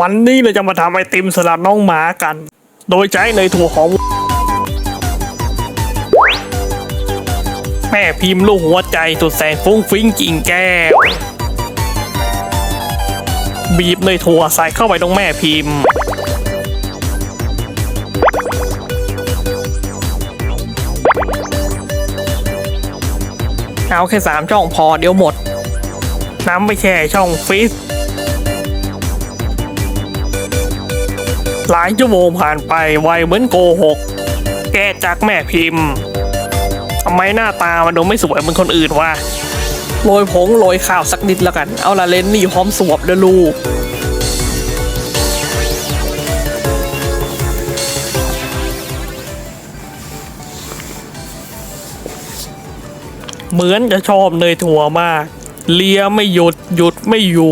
วันนี้เราจะมาทำไอติมสลัดน้องหมากัน โดยใช้เนยถั่วของ แม่พิมพ์ลูกหัวใจสุดแสนฟุ้งฟิ้งกิ่งแก้ว บีบเนยถั่วใส่เข้าไปตรงแม่พิมพ์ เอาแค่สามช่องพอเดี๋ยวหมด น้ำไปแช่ช่องฟรี หลายชั่วโมงผ่านไปไวเหมือนโกหก แกจากแม่พิมพ์ทำไมหน้าตามันดูไม่สวยเหมือนคนอื่นวะโรยผงโรยข้าวสักนิดแล้วกัน เอาละเลนนี่พร้อมสวบเด้อลูกเหมือนจะชอบเนยถั่วมาก เลียไม่หยุดหยุดไม่อยู่